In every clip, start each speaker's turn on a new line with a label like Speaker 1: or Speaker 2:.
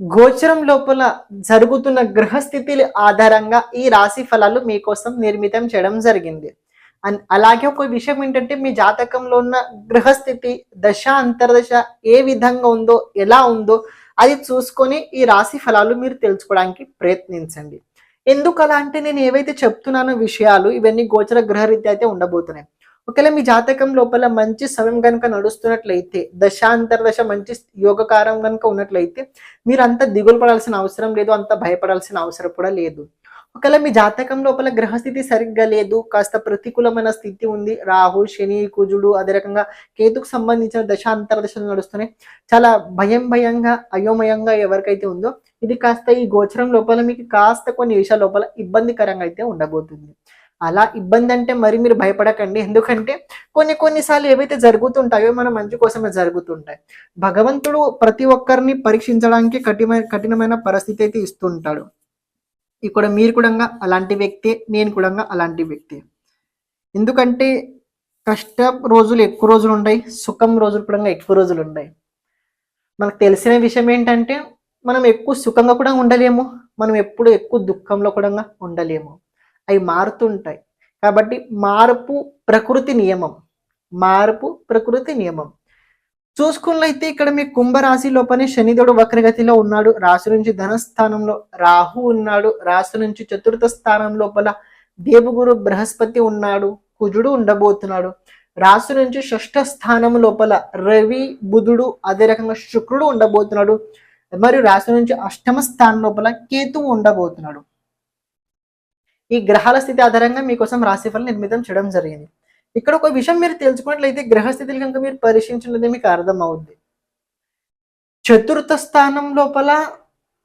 Speaker 1: గోచరం లోపల జరుగుతున్న గ్రహస్థితుల ఆధారంగా ఈ రాశి ఫలాలు మీకోసం నిర్మితం చేయడం జరిగింది. అండ్ అలాగే ఒక విషయం ఏంటంటే మీ జాతకంలో ఉన్న గ్రహస్థితి దశ అంతర్దశ ఏ విధంగా ఉందో ఎలా ఉందో అది చూసుకొని ఈ రాశి ఫలాలు మీరు తెలుసుకోవడానికి ప్రయత్నించండి. ఎందుకు అలా అంటే నేను ఏవైతే చెప్తున్నానో విషయాలు ఇవన్నీ గోచర గ్రహరీత్యా అయితే ఉండబోతున్నాయి. ఒకవేళ మీ జాతకం లోపల మంచి సమయం కనుక నడుస్తున్నట్లయితే దశాంతర్దశ మంచి యోగకారం కనుక ఉన్నట్లయితే మీరు అంత దిగులు పడాల్సిన అవసరం లేదు అంత భయపడాల్సిన అవసరం కూడా లేదు. ఒకవేళ మీ జాతకం లోపల గ్రహస్థితి సరిగ్గా లేదు కాస్త ప్రతికూలమైన స్థితి ఉంది రాహు శని కుజుడు అదే రకంగా కేతుకు సంబంధించిన దశాంతర్దశలు నడుస్తున్నాయి చాలా భయం భయంగా అయోమయంగా ఎవరికైతే ఉందో ఇది కాస్త ఈ గోచరం లోపల మీకు కాస్త కొన్ని విషయాల లోపల ఇబ్బందికరంగా అయితే ఉండబోతుంది. అలా ఇబ్బంది అంటే మరి మీరు భయపడకండి. ఎందుకంటే కొన్ని కొన్నిసార్లు ఏవైతే జరుగుతుంటాయో మన మంచి కోసమే జరుగుతుంటాయి. భగవంతుడు ప్రతి ఒక్కరిని పరీక్షించడానికి కఠినమైన కఠినమైన పరిస్థితి అయితే ఇస్తుంటాడు. ఇక్కడ మీరు కూడా అలాంటి వ్యక్తి నేను కూడా అలాంటి వ్యక్తి. ఎందుకంటే కష్ట రోజులు ఎక్కువ రోజులు ఉన్నాయి సుఖం రోజులు కూడా ఎక్కువ రోజులు ఉన్నాయి మనకు తెలిసిన విషయం ఏంటంటే మనం ఎక్కువ సుఖంగా కూడా ఉండలేము మనం ఎప్పుడు ఎక్కువ దుఃఖంలో కూడా ఉండలేము. అవి మారుతుంటాయి. కాబట్టి మార్పు ప్రకృతి నియమం. మార్పు ప్రకృతి నియమం. చూసుకున్నైతే ఇక్కడ మీ కుంభరాశి లోపనే శనిదేవుడు వక్రగతిలో ఉన్నాడు. రాశి నుంచి ధనస్థానంలో రాహు ఉన్నాడు. రాశి నుంచి చతుర్థ స్థానం లోపల దేవగురు బృహస్పతి ఉన్నాడు. కుజుడు ఉండబోతున్నాడు. రాశి నుంచి షష్ఠ స్థానం లోపల రవి బుధుడు అదే రకంగా శుక్రుడు ఉండబోతున్నాడు. మరియు రాశి నుంచి అష్టమ స్థానం లోపల కేతువు ఉండబోతున్నాడు. ఈ గ్రహాల స్థితి ఆధారంగా మీకోసం రాశిఫలం నిర్మితం చేయడం జరిగింది. ఇక్కడ ఒక విషయం మీరు తెలుసుకున్నట్లయితే గ్రహస్థితులు కనుక మీరు పరిశీలించినది మీకు అర్థం అవుద్ది. చతుర్థ స్థానం లోపల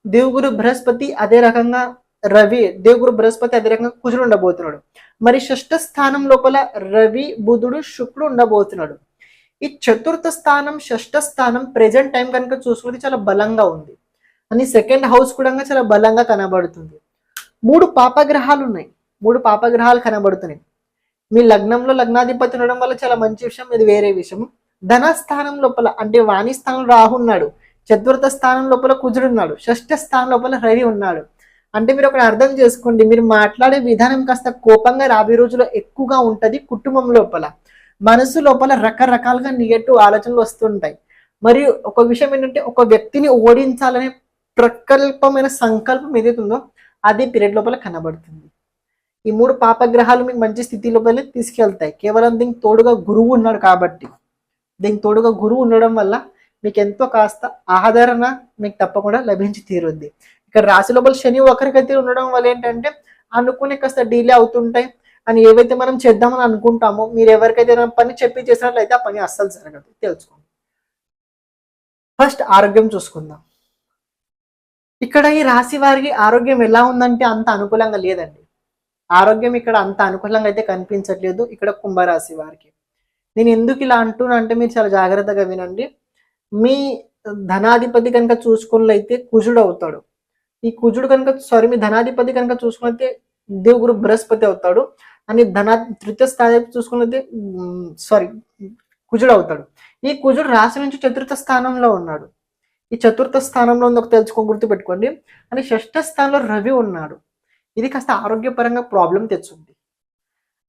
Speaker 1: దేవుగురు బృహస్పతి అదే రకంగా రవి దేవుగురు బృహస్పతి అదే రకంగా కుజుడు ఉండబోతున్నాడు. మరి షష్ఠ స్థానం లోపల రవి బుధుడు శుక్రుడు ఉండబోతున్నాడు. ఈ చతుర్థ స్థానం షష్ఠ స్థానం ప్రెజెంట్ టైం కనుక చూసుకుంటే చాలా బలంగా ఉంది. అని సెకండ్ హౌస్ కూడా చాలా బలంగా కనబడుతుంది. మూడు పాపగ్రహాలు ఉన్నాయి మూడు పాపగ్రహాలు కనబడుతున్నాయి. మీ లగ్నంలో లగ్నాధిపతి ఉండడం వల్ల చాలా మంచి విషయం ఇది వేరే విషయం. ధనస్థానం లోపల అంటే వాణి స్థానం రాహు ఉన్నాడు. చతుర్థ స్థానం లోపల కుజుడు ఉన్నాడు. షష్ఠ స్థానం లోపల రవి ఉన్నాడు. అంటే మీరు ఒకటి అర్థం చేసుకోండి. మీరు మాట్లాడే విధానం కాస్త కోపంగా రాబోయే రోజులో ఎక్కువగా ఉంటది కుటుంబం లోపల. మనసు లోపల రకరకాలుగా నెగటివ్ ఆలోచనలు వస్తుంటాయి. మరియు ఒక విషయం ఏంటంటే ఒక వ్యక్తిని ఓడించాలనే ప్రకల్పమైన సంకల్పం ఏదైతే ఉందో అదే పీరియడ్ లోపల కనబడుతుంది. ఈ మూడు పాపగ్రహాలు మీకు మంచి స్థితి లోపల తీసుకెళ్తాయి. కేవలం దీనికి తోడుగా గురువు ఉన్నాడు కాబట్టి. దీనికి తోడుగా గురువు ఉండడం వల్ల మీకు ఎంతో కాస్త ఆదరణ మీకు తప్పకుండా లభించి తీరుద్ది. ఇక్కడ రాశి లోపల శని ఒకరికైతే ఉండడం వల్ల ఏంటంటే అనుకునే కాస్త డీలే అవుతుంటాయి. అని ఏవైతే మనం చేద్దామని అనుకుంటామో మీరు ఎవరికైతే పని చెప్పి చేసినట్లయితే ఆ పని అస్సలు జరగదు. తెలుసుకోండి. ఫస్ట్ ఆరోగ్యం చూసుకుందాం. ఇక్కడ ఈ రాశి వారికి ఆరోగ్యం ఎలా ఉందంటే అంత అనుకూలంగా లేదండి. ఆరోగ్యం ఇక్కడ అంత అనుకూలంగా అయితే కనిపించట్లేదు ఇక్కడ కుంభరాశి వారికి. నేను ఎందుకు ఇలా అంటున్నా అంటే మీరు చాలా జాగ్రత్తగా వినండి. మీ ధనాధిపతి కనుక చూసుకున్నట్లయితే కుజుడు అవుతాడు. ఈ కుజుడు కనుక సారీ మీ ధనాధిపతి కనుక చూసుకున్నైతే దేవుగురు బృహస్పతి అవుతాడు. అని ధనా తృతీయ స్థాయి చూసుకున్నైతే సారీ కుజుడు అవుతాడు. ఈ కుజుడు రాశి నుంచి చతుర్థ స్థానంలో ఉన్నాడు. ఈ చతుర్థ స్థానంలో ఉంది ఒక తెలుసుకో గుర్తుపెట్టుకోండి. అని షష్ఠ స్థానంలో రవి ఉన్నాడు. ఇది కాస్త ఆరోగ్యపరంగా ప్రాబ్లం తెచ్చుంది.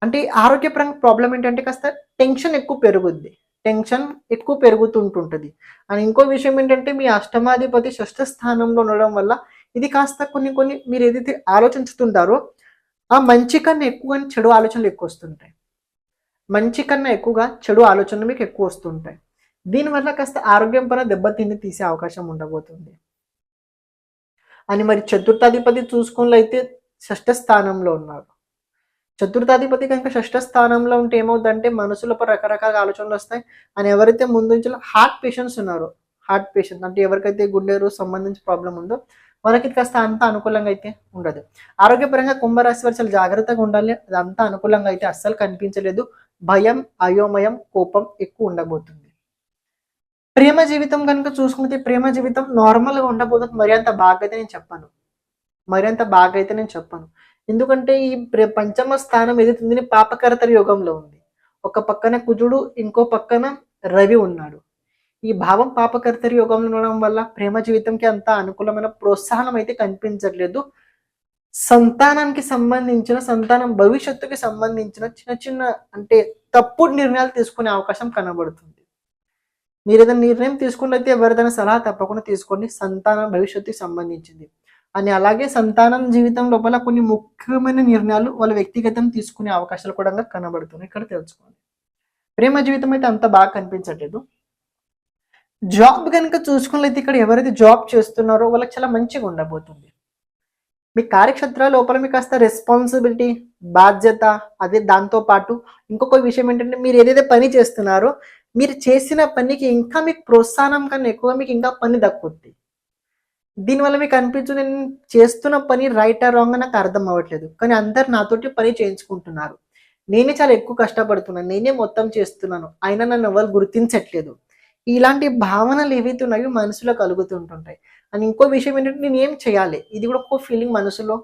Speaker 1: అంటే ఆరోగ్యపరంగా ప్రాబ్లం ఏంటంటే కాస్త టెన్షన్ ఎక్కువ పెరుగుద్ది. టెన్షన్ ఎక్కువ పెరుగుతుంటుంటుంది. అండ్ ఇంకో విషయం ఏంటంటే మీ అష్టమాధిపతి షష్ఠ స్థానంలో ఉండడం వల్ల ఇది కాస్త కొన్ని కొన్ని మీరు ఏదైతే ఆలోచించుతుంటారో ఆ మంచి కన్నా ఎక్కువ చెడు ఆలోచనలు ఎక్కువ వస్తుంటాయి. మంచి కన్నా ఎక్కువగా చెడు ఆలోచనలు మీకు ఎక్కువ వస్తుంటాయి. దీనివల్ల కాస్త ఆరోగ్యం పైన దెబ్బతిని తీసే అవకాశం ఉండబోతుంది. అని మరి చతుర్థాధిపతి చూసుకున్నట్లయితే షష్ఠ స్థానంలో ఉన్నారు. చతుర్థాధిపతి కనుక షష్ఠ స్థానంలో ఉంటే ఏమవుతుందంటే మనసులో రకరకాల ఆలోచనలు వస్తాయి. అని ఎవరైతే ముందు నుంచి హార్ట్ పేషెంట్స్ ఉన్నారో హార్ట్ పేషెంట్ అంటే ఎవరికైతే గుండెరు సంబంధించి ప్రాబ్లం ఉందో వాళ్ళకి కాస్త అంత అనుకూలంగా అయితే ఉండదు. ఆరోగ్యపరంగా కుంభరాశి వారు చాలా జాగ్రత్తగా ఉండాలి. అది అంత అనుకూలంగా అయితే అస్సలు కనిపించలేదు. భయం అయోమయం కోపం ఎక్కువ ఉండబోతుంది. ప్రేమ జీవితం కనుక చూసుకుంటే ప్రేమ జీవితం నార్మల్గా ఉండబోతుంది. మరి అంత బాగా అయితే నేను చెప్పాను. మరి అంత బాగా అయితే నేను చెప్పాను. ఎందుకంటే ఈ పంచమ స్థానం ఏదైతే పాపకరతర యోగంలో ఉంది. ఒక పక్కన కుజుడు ఇంకో పక్కన రవి ఉన్నాడు. ఈ భావం పాపకర్తరి యోగంలో ఉండడం వల్ల ప్రేమ జీవితంకి అంత అనుకూలమైన ప్రోత్సాహం అయితే కనిపించట్లేదు. సంతానానికి సంబంధించిన సంతానం భవిష్యత్తుకి సంబంధించిన చిన్న చిన్న అంటే తప్పుడు నిర్ణయాలు తీసుకునే అవకాశం కనబడుతుంది. మీరు ఏదైనా నిర్ణయం తీసుకున్నట్లయితే ఎవరిదైనా సలహా తప్పకుండా తీసుకోండి సంతానం భవిష్యత్తుకి సంబంధించింది. అని అలాగే సంతానం జీవితం లోపల కొన్ని ముఖ్యమైన నిర్ణయాలు వాళ్ళ వ్యక్తిగతం తీసుకునే అవకాశాలు కూడా కనబడుతున్నాయి. ఇక్కడ తెలుసుకోండి. ప్రేమ జీవితం అయితే అంత బాగా కనిపించట్లేదు. జాబ్ కనుక చూసుకున్నట్లయితే ఇక్కడ ఎవరైతే జాబ్ చేస్తున్నారో వాళ్ళకి చాలా మంచిగా ఉండబోతుంది. మీ కార్యక్షేత్రాల లోపల మీకు కాస్త రెస్పాన్సిబిలిటీ బాధ్యత అదే దాంతో పాటు ఇంకొక విషయం ఏంటంటే మీరు ఏదైతే పని చేస్తున్నారో మీరు చేసిన పనికి ఇంకా మీకు ప్రోత్సాహం కన్నా ఎక్కువ మీకు ఇంకా పని దక్కుద్ది. దీనివల్ల మీకు అనిపించింది నేను చేస్తున్న పని రైట్ ఆ రాంగ్ నాకు అర్థం అవ్వట్లేదు. కానీ అందరు నాతోటి పని చేయించుకుంటున్నారు. నేనే చాలా ఎక్కువ కష్టపడుతున్నాను నేనే మొత్తం చేస్తున్నాను. అయినా నన్ను ఎవరు గుర్తించట్లేదు. ఇలాంటి భావనలు ఏవైతే ఉన్నాయో మనసులో కలుగుతుంటుంటాయి అండ్ ఇంకో విషయం ఏంటంటే నేను ఏం చేయాలి? ఇది కూడా ఒక ఫీలింగ్ మనసులో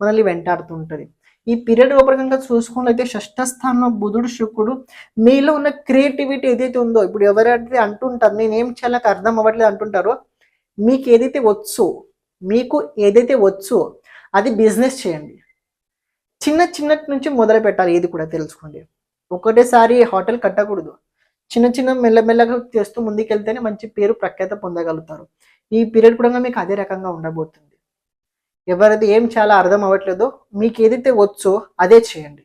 Speaker 1: మనల్ని వెంటాడుతుంటుంది ఈ పీరియడ్ లోపల కనుక చూసుకున్నట్లయితే షష్ఠ స్థానంలో బుధుడు శుక్రుడు మీలో ఉన్న క్రియేటివిటీ ఏదైతే ఉందో ఇప్పుడు ఎవరైతే అంటుంటారు నేను ఏం చేయాలి నాకు అర్థం అవ్వట్లేదు అంటుంటారో మీకు ఏదైతే వచ్చో మీకు ఏదైతే వచ్చో అది బిజినెస్ చేయండి. చిన్న చిన్నటి నుంచి మొదలు పెట్టాలి ఏది కూడా తెలుసుకోండి. ఒకటేసారి హోటల్ కట్టకూడదు. చిన్న చిన్న మెల్లమెల్లగా చేస్తూ ముందుకెళ్తేనే మంచి పేరు ప్రఖ్యాత పొందగలుగుతారు. ఈ పీరియడ్ కూడా మీకు అదే రకంగా ఉండబోతుంది. ఎవరైతే ఏం చాలా అర్థం అవ్వట్లేదో మీకు ఏదైతే వచ్చో అదే చేయండి.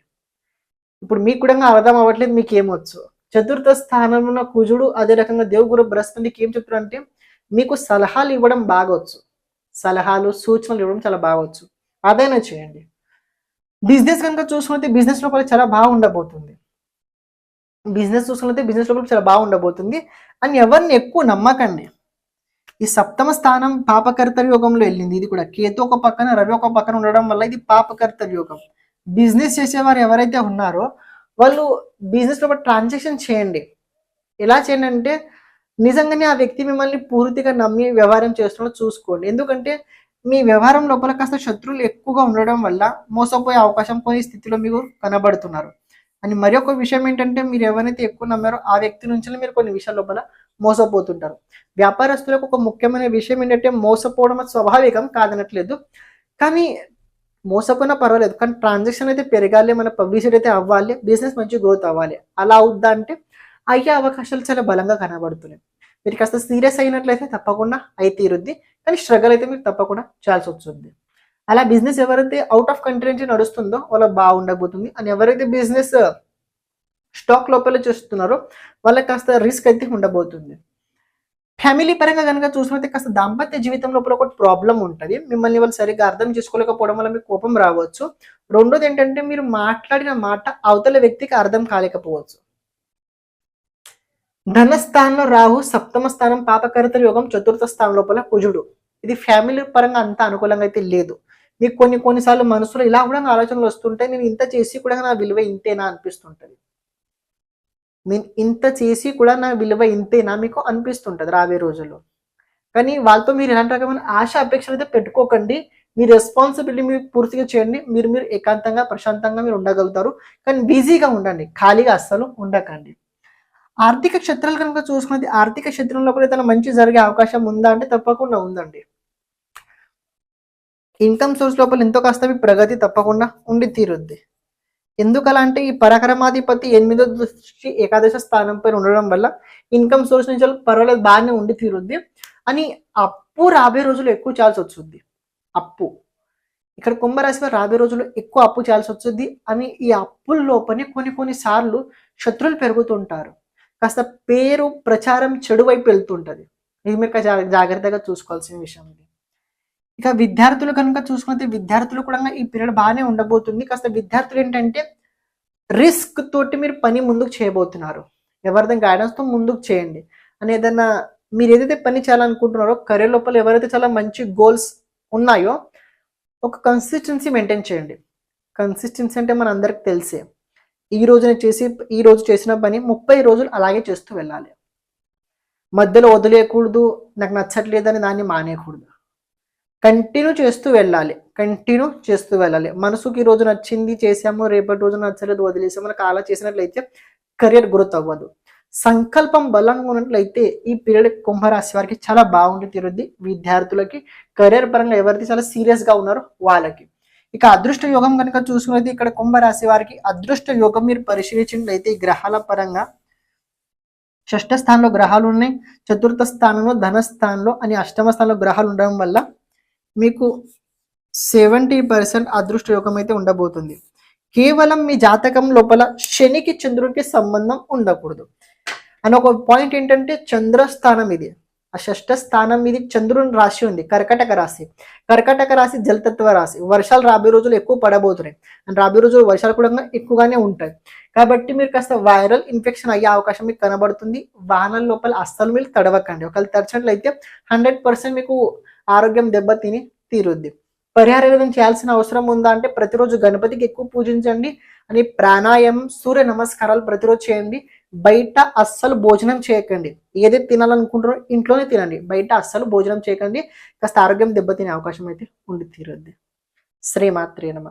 Speaker 1: ఇప్పుడు మీకు కూడా అర్థం అవ్వట్లేదు మీకు ఏం వచ్చు. చతుర్థ స్థానంలో ఉన్న కుజుడు అదే రకంగా దేవుగురు బృహస్పతికి ఏం చెప్తారంటే మీకు సలహాలు ఇవ్వడం బాగా వచ్చు. సలహాలు సూచనలు ఇవ్వడం చాలా బాగా వచ్చు. అదైనా చేయండి. బిజినెస్ కనుక చూసుకుంటే బిజినెస్ లోపల చాలా బాగా ఉండబోతుంది. బిజినెస్ చూసుకుంటే బిజినెస్ లోపల చాలా బాగా ఉండబోతుంది. అని ఎవరిని ఎక్కువ నమ్మకండి. ఈ సప్తమ స్థానం పాపకర్తర యోగంలో వెళ్ళింది. ఇది కూడా కేతు ఒక పక్కన రవి ఒక పక్కన ఉండడం వల్ల ఇది పాపకర్తర యోగం. బిజినెస్ చేసేవారు ఎవరైతే ఉన్నారో వాళ్ళు బిజినెస్ లోపల ట్రాన్సాక్షన్ చేయండి. ఎలా చేయండి అంటే నిజంగానే ఆ వ్యక్తి మిమ్మల్ని పూర్తిగా నమ్మి వ్యవహారం చేస్తున్నట్టు చూసుకోండి. ఎందుకంటే మీ వ్యవహారం లోపల కాస్త శత్రువులు ఎక్కువగా ఉండడం వల్ల మోసపోయే అవకాశం పోయే స్థితిలో మీకు కనబడుతున్నారు. అని మరి ఒక విషయం ఏంటంటే మీరు ఎవరైతే ఎక్కువ నమ్మారో ఆ వ్యక్తి నుంచి మీరు కొన్ని విషయాల లోపల మోసపోతుంటారు. వ్యాపారస్తులకు ఒక ముఖ్యమైన విషయం ఏంటంటే మోసపోవడం స్వాభావికం కాదనట్లేదు. కానీ మోసపోయినా పర్వాలేదు. కానీ ట్రాన్సాక్షన్ అయితే పెరగాలి మన పబ్లిసిటీ అయితే అవ్వాలి బిజినెస్ మంచి గ్రోత్ అవ్వాలి. అలా అవుద్దా అంటే అయ్యే అవకాశాలు చాలా బలంగా కనబడుతున్నాయి. మీరు కాస్త సీరియస్ అయినట్లయితే తప్పకుండా అయితే తీరుద్ది. కానీ స్ట్రగల్ అయితే మీరు తప్పకుండా చేయాల్సి వస్తుంది. అలా బిజినెస్ ఎవరైతే అవుట్ ఆఫ్ కంట్రీ నుంచి నడుస్తుందో వాళ్ళ బాగుండబోతుంది అని ఎవరైతే బిజినెస్ స్టాక్ లోపల చేస్తున్నారో. వాళ్ళకి కాస్త రిస్క్ అయితే ఉండబోతుంది. ఫ్యామిలీ పరంగా కనుక చూసినట్లయితే కాస్త దాంపత్య జీవితం లోపల ఒక ప్రాబ్లం ఉంటుంది. మిమ్మల్ని వాళ్ళు సరిగ్గా అర్థం చేసుకోలేకపోవడం వల్ల మీకు కోపం రావచ్చు. రెండోది ఏంటంటే మీరు మాట్లాడిన మాట అవతల వ్యక్తికి అర్థం కాలేకపోవచ్చు. ధనస్థానంలో రాహు సప్తమ స్థానం పాపకరత యోగం చతుర్థ స్థానం లోపల కుజుడు. ఇది ఫ్యామిలీ పరంగా అంత అనుకూలంగా అయితే లేదు. మీకు కొన్ని కొన్నిసార్లు మనసులో ఇలా కూడా ఆలోచనలు వస్తుంటాయి. నేను ఇంత చేసి కూడా నా విలువ ఇంతేనా అనిపిస్తుంటది. నేను ఇంత చేసి కూడా నా విలువ ఇంతేనా? మీకు అనిపిస్తుంటుంది రాబోయే రోజుల్లో. కానీ వాళ్ళతో మీరు ఎలాంటి రకమైన ఆశ అపేక్షలు అయితే పెట్టుకోకండి. మీ రెస్పాన్సిబిలిటీ మీరు పూర్తిగా చేయండి. మీరు మీరు ఏకాంతంగా ప్రశాంతంగా మీరు ఉండగలుగుతారు. కానీ బిజీగా ఉండండి. ఖాళీగా అస్సలు ఉండకండి. ఆర్థిక క్షేత్రాలు కనుక చూసుకున్నది ఆర్థిక క్షేత్రంలో కూడా ఏదైనా మంచి జరిగే అవకాశం ఉందా అంటే తప్పకుండా ఉందండి. ఇన్కమ్ సోర్స్ లోపల ఎంతో కాస్త మీ ప్రగతి తప్పకుండా ఉండి తీరుద్ది. ఎందుకలా అంటే ఈ పరాక్రమాధిపతి ఎనిమిదో దృష్టి ఏకాదశ స్థానం పైన ఉండడం వల్ల ఇన్కమ్ సోర్స్ నుంచి పర్వాలేదు బాగానే ఉండి తీరుద్ది. అని అప్పు రాబోయే రోజులు ఎక్కువ చేయాల్సి వస్తుంది అప్పు. ఇక్కడ కుంభరాశి వారు రాబోయే రోజుల్లో ఎక్కువ అప్పు చేయాల్సి వస్తుంది అని ఈ అప్పుల లోపనే కొన్ని కొన్ని సార్లు శత్రువులు పెరుగుతుంటారు. కాస్త పేరు ప్రచారం చెడు వైపు వెళ్తుంటది. ఇది మీరు జాగ్రత్తగా చూసుకోవాల్సిన విషయం ఇది. ఇక విద్యార్థులు కనుక చూసుకుంటే విద్యార్థులు కూడా ఈ పీరియడ్ బాగానే ఉండబోతుంది. కాస్త విద్యార్థులు ఏంటంటే రిస్క్ తోటి మీరు పని ముందుకు చేయబోతున్నారు. ఎవరిదైనా గైడెన్స్తో ముందుకు చేయండి. అని ఏదైనా మీరు ఏదైతే పని చేయాలనుకుంటున్నారో కెరీర్ లోపల ఎవరైతే చాలా మంచి గోల్స్ ఉన్నాయో ఒక కన్సిస్టెన్సీ మెయింటైన్ చేయండి. కన్సిస్టెన్సీ అంటే మన అందరికి తెలిసే. ఈ రోజున చేసి ఈ రోజు చేసిన పని ముప్పై రోజులు అలాగే చేస్తూ వెళ్ళాలి. మధ్యలో వదిలేయకూడదు నాకు నచ్చట్లేదని దాన్ని మానేయకూడదు. కంటిన్యూ చేస్తూ వెళ్ళాలి. కంటిన్యూ చేస్తూ వెళ్ళాలి. మనసుకి ఈ రోజు నచ్చింది చేసాము రేపటి రోజు నచ్చలేదు వదిలేసాము మనకు అలా చేసినట్లయితే కెరియర్ గ్రోత్ అవ్వదు. సంకల్పం బలంగా ఉన్నట్లయితే ఈ పీరియడ్ కుంభరాశి వారికి చాలా బాగుండి తీరుద్ది. విద్యార్థులకి కెరియర్ పరంగా ఎవరైతే చాలా సీరియస్గా ఉన్నారో వాళ్ళకి. ఇక అదృష్ట యోగం కనుక చూసుకున్నది ఇక్కడ కుంభరాశి వారికి అదృష్ట యోగం మీరు పరిశీలించినట్లయితే ఈ గ్రహాల పరంగా షష్ఠ స్థానంలో గ్రహాలు ఉన్నాయి. చతుర్థ స్థానంలో ధనస్థానంలో అని అష్టమ స్థానంలో గ్రహాలు ఉండడం వల్ల మీకు సెవెంటీ పర్సెంట్ అదృష్ట యోగం అయితే ఉండబోతుంది. కేవలం మీ జాతకం లోపల శనికి చంద్రుడికి సంబంధం ఉండకూడదు. అని ఒక పాయింట్ ఏంటంటే చంద్రస్థానం ఇది. ఆ షష్ఠ స్థానం ఇది చంద్రుని రాశి ఉంది కర్కటక రాశి. కర్కటక రాశి జలతత్వ రాశి. వర్షాలు రాబోయే రోజులు ఎక్కువ పడబోతున్నాయి. అండ్ రాబోయే రోజులు వర్షాలు కూడా ఎక్కువగానే ఉంటాయి. కాబట్టి మీరు కాస్త వైరల్ ఇన్ఫెక్షన్ అయ్యే అవకాశం మీకు కనబడుతుంది. వాహనాల లోపల అస్సలు మీరు తడవకండి. ఒకవేళ తడిచినట్లయితే హండ్రెడ్ పర్సెంట్ మీకు ఆరోగ్యం దెబ్బతిని తీరుద్ది. పరిహార విధానం చేయాల్సిన అవసరం ఉందా అంటే ప్రతిరోజు గణపతికి ఎక్కువ పూజించండి. అని ప్రాణాయామం సూర్య నమస్కారాలు ప్రతిరోజు చేయండి. బయట అస్సలు భోజనం చేయకండి. ఏదైతే తినాలనుకుంటారో ఇంట్లోనే తినండి. బయట అస్సలు భోజనం చేయకండి. కాస్త ఆరోగ్యం దెబ్బతినే అవకాశం అయితే ఉండి తీరుద్ది. శ్రీమాత్రే నమ.